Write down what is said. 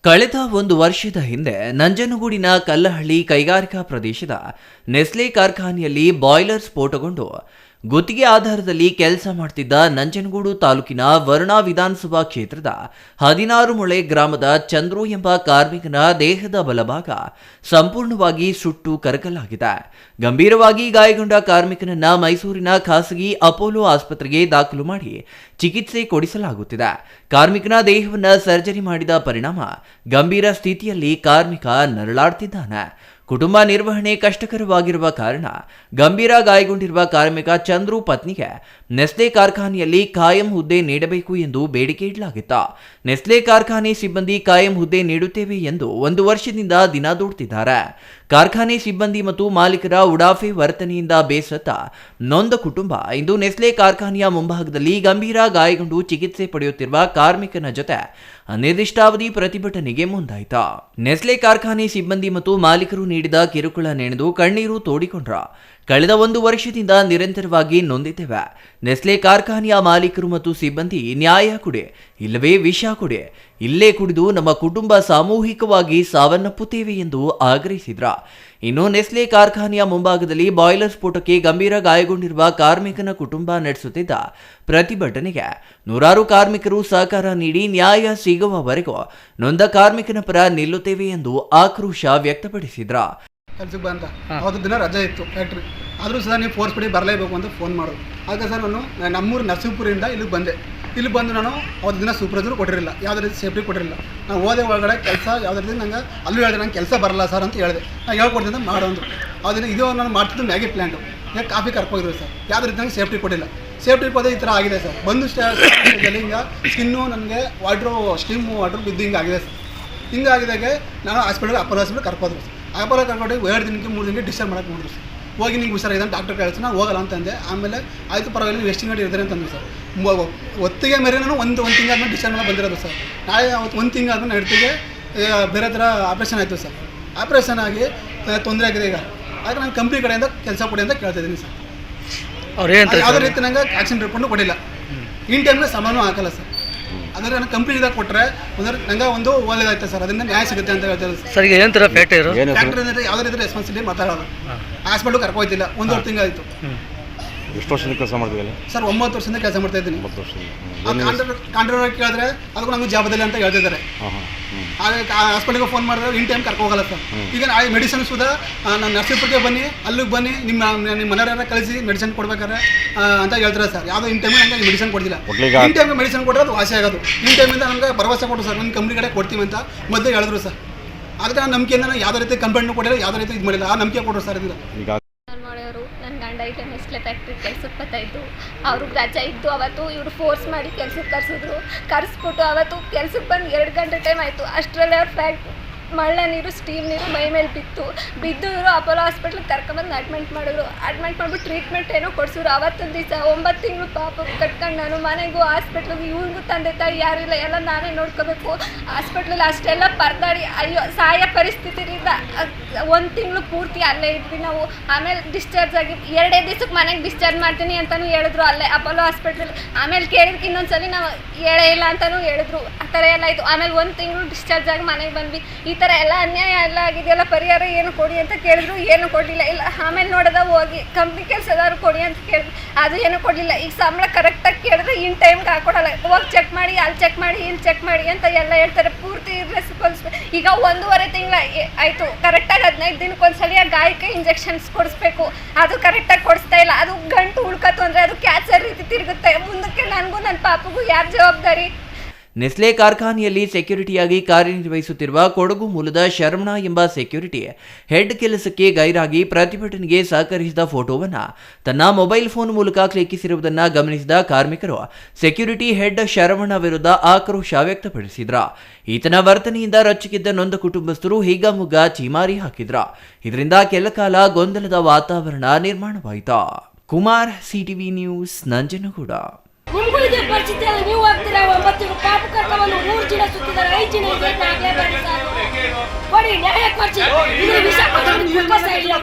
ಕಳೆದ ಒಂದು ವರ್ಷದ ಹಿಂದೆ ನಂಜನಗೂಡಿನ ಕಲ್ಲಹಳ್ಳಿ ಕೈಗಾರಿಕಾ ಪ್ರದೇಶದ ನೆಸ್ಲೆ ಕಾರ್ಖಾನೆಯಲ್ಲಿ ಬಾಯ್ಲರ್ ಸ್ಫೋಟಗೊಂಡು ಗುತ್ತಿಗೆ ಆಧಾರದಲ್ಲಿ ಕೆಲಸ ಮಾಡ್ತಿದ್ದ ನಂಜನಗೂಡು ತಾಲೂಕಿನ ವರುಣಾ ವಿಧಾನಸಭಾ ಕ್ಷೇತ್ರದ ಹದಿನಾರು ಮೊಳೆ ಗ್ರಾಮದ ಚಂದ್ರು ಎಂಬ ಕಾರ್ಮಿಕನ ದೇಹದ ಬಲಭಾಗ ಸಂಪೂರ್ಣವಾಗಿ ಸುಟ್ಟು ಕರಕಲಾಗಿದೆ. ಗಂಭೀರವಾಗಿ ಗಾಯಗೊಂಡ ಕಾರ್ಮಿಕನನ್ನ ಮೈಸೂರಿನ ಖಾಸಗಿ ಅಪೋಲೋ ಆಸ್ಪತ್ರೆಗೆ ದಾಖಲು ಮಾಡಿ ಚಿಕಿತ್ಸೆ ಕೊಡಿಸಲಾಗುತ್ತಿದೆ. ಕಾರ್ಮಿಕನ ದೇಹವನ್ನು ಸರ್ಜರಿ ಮಾಡಿದ ಪರಿಣಾಮ ಗಂಭೀರ ಸ್ಥಿತಿಯಲ್ಲಿ ಕಾರ್ಮಿಕ ನರಳಾಡ್ತಿದ್ದಾನೆ. ಕುಟುಂಬ ನಿರ್ವಹಣೆ ಕಷ್ಟಕರವಾಗಿರುವ ಕಾರಣ ಗಂಭೀರ ಗಾಯಗೊಂಡಿರುವ ಕಾರ್ಮಿಕ ಚಂದ್ರು ಪತ್ನಿಗೆ ನೆಸ್ಲೆ ಕಾರ್ಖಾನೆಯಲ್ಲಿ ಕಾಯಂ ಹುದ್ದೆ ನೀಡಬೇಕು ಎಂದು ಬೇಡಿಕೆ ಇಡಲಾಗಿತ್ತು. ನೆಸ್ಲೆ ಕಾರ್ಖಾನೆ ಸಿಬ್ಬಂದಿ ಕಾಯಂ ಹುದ್ದೆ ನೀಡುತ್ತೇವೆ ಎಂದು ಒಂದು ವರ್ಷದಿಂದ ದಿನ ದೂಡ್ತಿದ್ದಾರೆ. ಕಾರ್ಖಾನೆ ಸಿಬ್ಬಂದಿ ಮತ್ತು ಮಾಲೀಕರ ಉಡಾಫೆ ವರ್ತನೆಯಿಂದ ಬೇಸತ್ತ ನೊಂದ ಕುಟುಂಬ ಇಂದು ನೆಸ್ಲೆ ಕಾರ್ಖಾನೆಯ ಮುಂಭಾಗದಲ್ಲಿ ಗಂಭೀರ ಗಾಯಗೊಂಡು ಚಿಕಿತ್ಸೆ ಪಡೆಯುತ್ತಿರುವ ಕಾರ್ಮಿಕನ ಜೊತೆ ಅನಿರ್ದಿಷ್ಟಾವಧಿ ಪ್ರತಿಭಟನೆಗೆ ಮುಂದಾಯಿತು. ನೆಸ್ಲೆ ಕಾರ್ಖಾನೆ ಸಿಬ್ಬಂದಿ ಮತ್ತು ಮಾಲೀಕರು ನೀಡಿದ ಕಿರುಕುಳ ನೆನೆದು ಕಣ್ಣೀರು ತೋಡಿಕೊಂಡ್ರ. ಕಳೆದ ಒಂದು ವರ್ಷದಿಂದ ನಿರಂತರವಾಗಿ ನೊಂದಿದ್ದೇವೆ. ನೆಸ್ಲೆ ಕಾರ್ಖಾನೆಯ ಮಾಲೀಕರು ಮತ್ತು ಸಿಬ್ಬಂದಿ ನ್ಯಾಯ ಕೊಡಿ. ಇಲ್ಲವೇ ವಿಷ ಕುಡಿ. ಇಲ್ಲೇ ಕುಡಿದು ನಮ್ಮ ಕುಟುಂಬ ಸಾಮೂಹಿಕವಾಗಿ ಸಾವನ್ನಪ್ಪುತ್ತೇವೆ ಎಂದು ಆಗ್ರಹಿಸಿದ್ರ. ಇನ್ನು ನೆಸ್ಲೆ ಕಾರ್ಖಾನೆಯ ಮುಂಭಾಗದಲ್ಲಿ ಬಾಯ್ಲರ್ ಸ್ಫೋಟಕ್ಕೆ ಗಂಭೀರ ಗಾಯಗೊಂಡಿರುವ ಕಾರ್ಮಿಕನ ಕುಟುಂಬ ನಡೆಸುತ್ತಿದ್ದ ಪ್ರತಿಭಟನೆಗೆ ನೂರಾರು ಕಾರ್ಮಿಕರು ಸಹಕಾರ ನೀಡಿ ನ್ಯಾಯ ಸಿಗುವವರೆಗೂ ನೊಂದ ಕಾರ್ಮಿಕನ ಪರ ನಿಲ್ಲುತ್ತೇವೆ ಎಂದು ಆಕ್ರೋಶ ವ್ಯಕ್ತಪಡಿಸಿದ್ರ. ಕೆಲ್ಸಕ್ಕೆ ಬಂತ ಅವತ್ತು ದಿನ ರಜೆ ಇತ್ತು ಫ್ಯಾಕ್ಟ್ರಿ ಆದರೂ ಸಹ ನೀವು ಫೋರ್ಸ್ ಪಡಿ ಬರಲೇಬೇಕು ಅಂತ ಫೋನ್ ಮಾಡೋದು ಆಗ ಸರ್ ನಾನು ನಮ್ಮೂರು ನರಸೀಪುರಿಂದ ಇಲ್ಲಿಗೆ ಬಂದೆ. ಇಲ್ಲಿ ಬಂದು ನಾನು ಅವತ್ತು ದಿನ ಸೂಪರ್ವೈಸರ್ ಕೊಟ್ಟಿರಲಿಲ್ಲ. ಯಾವುದೇ ರೀತಿ ಸೇಫ್ಟಿ ಕೊಟ್ಟಿರಲಿಲ್ಲ. ನಾನು ಹೋದೆ ಒಳಗಡೆ ಕೆಲಸ ಯಾವುದೇ ರೀತಿ ನಂಗೆ ಅಲ್ಲೂ ಹೇಳಿದೆ, ನಂಗೆ ಕೆಲಸ ಬರಲ್ಲ ಸರ್ ಅಂತ ಹೇಳಿದೆ. ನಾನು ಹೇಳ್ಕೊಡ್ತೀನಿ ಮಾಡೋದು ಅವತ್ತಿನ ಇದು ನಾನು ಮಾಡ್ತಿದ್ದು ಮ್ಯಾಗಿ ಪ್ಲ್ಯಾಂಟು ಯಾಕೆ ಕಾಫಿ ಕರ್ಕೋಗಿದ್ರು ಸರ್ ಯಾವುದೇ ರೀತಿ ನಂಗೆ ಸೇಫ್ಟಿ ಕೊಟ್ಟಿಲ್ಲ. ಸೇಫ್ಟಿ ಪದೇ ಈ ಥರ ಆಗಿದೆ ಸರ್ ಬಂದು ಸ್ಟೇಜಲ್ಲಿ ಹಿಂಗೆ ಸ್ಕಿನ್ನು ನನಗೆ ವಾಟ್ರು ಸ್ಟೀಮ್ ವಾಟ್ರ್ ಬಿದ್ದು ಹಿಂಗೆ ಆಗಿದೆ ಸರ್ ಹಿಂಗಾಗಿದಾಗೆ ನಾನು ಹಾಸ್ಪಿಟಲ್ಗೆ ಅಪ್ಪರ್ ಹಾಸ್ಪಿಟಲ್ ಕರ್ಕೋದ್ರು ಸರ್ ಅಪ್ಪರ ಕರ್ಕೊಂಡು ಎರಡು ದಿನಕ್ಕೆ ಮೂರು ದಿನಕ್ಕೆ ಡಿಸ್ಚಾರ್ಜ್ ಮಾಡೋಕೆ ಮಾಡಿದ್ರು ಸರ್ ಹೋಗಿ ನಿಂಗೆ ಹುಷಾರಾಗಿದೆ ಅಂತ ಡಾಕ್ಟರ್ ಕಳಿಸಿ ನಾನು ಹೋಗಲ್ಲ ಅಂತಂದೆ ಆಮೇಲೆ ಆಯಿತು ಪರವಾಗಿಲ್ಲ ನೀವು ಎಷ್ಟು ತಿಂಗಳು ಇರ್ತಾರೆ ಅಂತಂದ್ರು ಸರ್. ಒತ್ತಿಗೆ ಮೇರೆ ನಾನು ಒಂದು ಒಂದು ತಿಂಗಳಾದ್ಮೇಲೆ ಡಿಸ್ಚಾರ್ಜ್ ಮಾಡಿ ಬಂದಿರೋದು ಸರ್. ನಾಳೆ ಅವತ್ತು ಒಂದು ತಿಂಗಳಾದ್ಮೇಲೆ ನಡ್ತಿಗೆ ಬೇರೆ ಥರ ಆಪ್ರೇಷನ್ ಆಯಿತು ಸರ್. ಆಪ್ರೇಷನ್ ಆಗಿ ತೊಂದರೆ ಆಗಿದೆ ಈಗ. ಆಗ ನಾನು ಕಂಪ್ನಿ ಕಡೆಯಿಂದ ಕೆಲಸ ಕೊಡಿ ಅಂತ ಕೇಳ್ತಾ ಇದ್ದೀನಿ ಸರ್. ಅವ್ರು ಯಾವುದೇ ರೀತಿ ನಂಗೆ ಆಕ್ಷನ್ ರಿಪೋರ್ಟ್ನು ಕೊಡಿಲ್ಲ ಇನ್ ಟೈಮ್ನ ಸಮಾನು ಹಾಕಲ್ಲ ಸರ್. ಅಂದರೆ ನಾನು ಕಂಪ್ನಿದಾಗ ಕೊಟ್ಟರೆ ಅಂದ್ರೆ ನಂಗೆ ಒಂದು ಒಳ್ಳೇದಾಯ್ತು ಸರ್. ಅದರಿಂದ ನ್ಯಾಯ ಸಿಗುತ್ತೆ ಅಂತ ಹೇಳ್ತಾರೆ ಸರ್. ಈಗ ಏನಂತಾರೆ ಫ್ಯಾಕ್ಟ್ರಿ ಫ್ಯಾಕ್ಟ್ರಿ ಅಂದರೆ ಯಾವುದೇ ರೀತಿ ರೆಸ್ಪಾನ್ಸಿಬಿಲಿಟಿ ಮಾತಾಡೋದು ಹಾಸ್ಪಿಟಲ್ ಕರ್ಕೊಯ್ತಿಲ್ಲ ಒಂದೂವರೆ ತಿಂಗಳಾಯಿತು. ಎಷ್ಟು ವರ್ಷದಿಂದ ಕೆಲಸ ಮಾಡ್ತಿದ್ದೀನಿ ಸರ್ ಒಂಬತ್ತು ವರ್ಷದಿಂದ ಕೆಲಸ ಮಾಡ್ತಾ ಇದ್ದೀನಿ. ಒಂಬತ್ತು ವರ್ಷದಿಂದ. ಕಾಂಟ್ರಾಕ್ಟರ್ ಕೇಳಿದ್ರೆ ಅದಕ್ಕೂ ನಮಗೆ ಜಾಬದಲ್ಲಿ ಅಂತ ಹೇಳ್ತಾ ಇದ್ದಾರೆ. ಹಾಗೆ ಹಾಸ್ಪಿಟಲ್ಗೆ ಫೋನ್ ಮಾಡಿದ್ರೆ ಇನ್ ಟೈಮ್ ಕರ್ಕೊ ಹೋಗಲ್ಲ ಸರ್. ಈಗ ಆ ಮೆಡಿಸಿನ್ ಸುಧಾ ನಾನು ನರ್ಸಿಪುರಕ್ಕೆ ಬನ್ನಿ ಅಲ್ಲಿಗೆ ಬನ್ನಿ ನಿಮ್ಮ ನಿಮ್ಮ ಮನೆಯವರ ಕಳಿಸಿ ಮೆಡಿಸಿನ್ ಕೊಡ್ಬೇಕಾದ್ರೆ ಅಂತ ಹೇಳ್ತಾರೆ ಸರ್. ಯಾವುದೋ ಇನ್ ಟೈಮ್ ನಂಗೆ ಮೆಡಿಸಿನ್ ಕೊಡ್ತಿಲ್ಲ ಇನ್ ಟೈಮ್ ಮೆಡಿಸಿನ್ ಕೊಟ್ಟರೆ ಅದು ವಾಸಿ ಆಗೋದು. ಇನ್ ಟೈಮಿಂದ ನಮಗೆ ಭರವಸೆ ಕೊಟ್ಟರು ಸರ್. ನಿಮ್ಮ ಕಂಪ್ನಿ ಕಡೆ ಕೊಡ್ತೀವಿ ಅಂತ ಮೊದಲೇ ಹೇಳಿದ್ರು ಸರ್. ಅದಕ್ಕೆ ನಮ್ಮ ನಂಬಿಕೆಯಿಂದ ನಾನು ಯಾವುದೇ ರೀತಿ ಕಂಪ್ಲೇಂಟ್ ಕೊಟ್ಟಿಲ್ಲ ಯಾವುದೇ ರೀತಿ ಇದು ಮಾಡಿಲ್ಲ. ಆ ನಂಬಿಕೆ ಕೊಟ್ಟರು ಸರ್ ಇಲ್ಲ ಈಗ ನಾನು ಮಾಡೋರು ನನ್ನ ಮೆಸ್ಲೆ ಫ್ಯಾಕ್ಟ್ರಿ ಕೆಲ್ಸಕ್ಕೆ ಬರ್ತಾಯಿದ್ದು ಅವ್ರಿಗೆ ರಜಾ ಇದ್ದು ಅವತ್ತು ಇವರು ಫೋರ್ಸ್ ಮಾಡಿ ಕೆಲ್ಸಕ್ಕೆ ಕರೆಸಿದ್ರು. ಕರೆಸ್ಬಿಟ್ಟು ಅವತ್ತು ಕೆಲ್ಸಕ್ಕೆ ಬಂದು ಎರಡು ಗಂಟೆ ಟೈಮ್ ಆಯಿತು. ಅಷ್ಟರಲ್ಲಿ ಅವ್ರ ಫ್ಯಾಕ್ಟ್ ಮಳ್ಳ ನೀರು ಸ್ಟೀಮ್ ನೀರು, ಮೈ ಮೇಲೆ ಬಿತ್ತು. ಬಿದ್ದು ಇವರು ಅಪೋಲೋ ಹಾಸ್ಪಿಟ್ಲಿಗೆ ಕರ್ಕೊಂಬಂದು ಅಡ್ಮಿಟ್ ಮಾಡಿದ್ರು. ಅಡ್ಮಿಟ್ ಮಾಡಿಬಿಟ್ಟು ಟ್ರೀಟ್ಮೆಂಟ್ ಏನೋ ಕೊಡ್ಸೋರು ಅವತ್ತೊಂದು ದಿವಸ ಒಂಬತ್ತು ತಿಂಗಳು ಪಾಪ ಕಟ್ಕೊಂಡು ನಾನು ಮನೆಗೂ ಹಾಸ್ಪಿಟ್ಲಿಗೆ ಇವ್ರಿಗೂ ತಂದೆ ತಾಯಿ ಯಾರೂ ಇಲ್ಲ. ಎಲ್ಲ ನಾನೇ ನೋಡ್ಕೋಬೇಕು. ಹಾಸ್ಪಿಟ್ಲಲ್ಲಿ ಅಷ್ಟೆಲ್ಲ ಪರದಾಡಿ, ಅಯ್ಯೋ, ಸಾಯ ಪರಿಸ್ಥಿತಿಯಿಂದ ಒಂದು ತಿಂಗಳು ಪೂರ್ತಿ ಅಲ್ಲೇ ಇದ್ವಿ ನಾವು. ಆಮೇಲೆ ಡಿಸ್ಚಾರ್ಜ್ ಆಗಿ ಎರಡೇ ದಿವ್ಸಕ್ಕೆ ಮನೆಗೆ ಡಿಸ್ಚಾರ್ಜ್ ಮಾಡ್ತೀನಿ ಅಂತಲೂ ಹೇಳಿದ್ರು ಅಲ್ಲೇ ಅಪೋಲೋ ಹಾಸ್ಪಿಟ್ಲಲ್ಲಿ ಆಮೇಲೆ ಕೇಳಿದ್ಕೆ ಇನ್ನೊಂದ್ಸಲಿ ನಾವು ಹೇಳೇ ಇಲ್ಲ ಅಂತಲೂ ಹೇಳಿದ್ರು. ಆ ಥರ ಎಲ್ಲ ಆಯಿತು. ಆಮೇಲೆ ಒಂದು ತಿಂಗಳು ಡಿಸ್ಚಾರ್ಜ್ ಆಗಿ ಮನೆಗೆ ಬಂದ್ವಿ. ಈ ಥರ ಎಲ್ಲ ಅನ್ಯಾಯ ಎಲ್ಲ ಆಗಿದೆಯಲ್ಲ, ಪರಿಹಾರ ಏನು ಕೊಡಿ ಅಂತ ಕೇಳಿದ್ರು, ಏನು ಕೊಡಲಿಲ್ಲ. ಇಲ್ಲ, ಆಮೇಲೆ ನೋಡದ ಹೋಗಿ ಕಂಪ್ನಿ ಕೆಲಸದಾದ್ರು ಕೊಡಿ ಅಂತ ಕೇಳಿದ್ರು. ಅದು ಏನು ಕೊಡಲಿಲ್ಲ. ಈಗ ಸಂಬಳ ಕರೆಕ್ಟಾಗಿ ಕೇಳಿದ್ರೆ ಇನ್ ಟೈಮ್ಗೆ ಹಾಕೊಡಲ್ಲ. ಹೋಗಿ ಚೆಕ್ ಮಾಡಿ, ಅಲ್ಲಿ ಚೆಕ್ ಮಾಡಿ, ಇಲ್ಲಿ ಚೆಕ್ ಮಾಡಿ ಅಂತ ಎಲ್ಲ ಹೇಳ್ತಾರೆ. ಪೂರ್ತಿ ರೆಸ್ಪಾನ್ಸ್ ಈಗ ಒಂದೂವರೆ ತಿಂಗಳ ಆಯಿತು. ಕರೆಕ್ಟಾಗಿ ಹದಿನೈದು ದಿನಕ್ಕೆ ಒಂದ್ಸಲಿ ಗಾಯಕ್ಕೆ ಇಂಜೆಕ್ಷನ್ಸ್ ಕೊಡಿಸ್ಬೇಕು. ಅದು ಕರೆಕ್ಟಾಗಿ ಕೊಡಿಸ್ತಾ ಇಲ್ಲ. ಅದು ಗಂಟು ಉಳ್ಕತ್ತು ಅಂದರೆ ಅದು ಕ್ಯಾಚರ್ ರೀತಿ ತಿರುಗುತ್ತೆ. ಮುಂದಕ್ಕೆ ನನಗೂ ನನ್ನ ಪಾಪಗೂ ಯಾರು ಜವಾಬ್ದಾರಿ? ನೆಸ್ಲೆ ಕಾರ್ಖಾನೆಯಲ್ಲಿ ಸೆಕ್ಯೂರಿಟಿಯಾಗಿ ಕಾರ್ಯನಿರ್ವಹಿಸುತ್ತಿರುವ ಕೊಡಗು ಮೂಲದ ಶರವಣ ಎಂಬ ಸೆಕ್ಯೂರಿಟಿ ಹೆಡ್ ಕೆಲಸಕ್ಕೆ ಗೈರಾಗಿ ಪ್ರತಿಭಟನೆಗೆ ಸಹಕರಿಸಿದ ಫೋಟೋವನ್ನು ತನ್ನ ಮೊಬೈಲ್ ಫೋನ್ ಮೂಲಕ ಕ್ಲಿಕ್ಕಿಸಿರುವುದನ್ನು ಗಮನಿಸಿದ ಕಾರ್ಮಿಕರು ಸೆಕ್ಯೂರಿಟಿ ಹೆಡ್ ಶರವಣ ವಿರುದ್ಧ ಆಕ್ರೋಶ ವ್ಯಕ್ತಪಡಿಸಿದ್ರ. ಈತನ ವರ್ತನೆಯಿಂದ ರೊಚ್ಚಿಗೆದ್ದ ನೊಂದ ಕುಟುಂಬಸ್ಥರು ಹಿಗ್ಗಾಮುಗ್ಗ ಚೀಮಾರಿ ಹಾಕಿದ್ರ. ಇದರಿಂದ ಕೆಲಕಾಲ ಗೊಂದಲದ ವಾತಾವರಣ ನಿರ್ಮಾಣವಾಯಿತು. Kumar, CTV news, Nanjangud. ಕರ್ಕೊಂಡು ಮೂರು ಜನ ಸುತ್ತಿದ್ದಾರೆ. ಐದು ಜನ ಇದೆ ಕೊಡಿ ನ್ಯಾಯ ಕೊಡ್ಸಿ ಇದ್ರ ವಿಷಯ ಕೊಟ್ಟು ಇಲ್ಲ.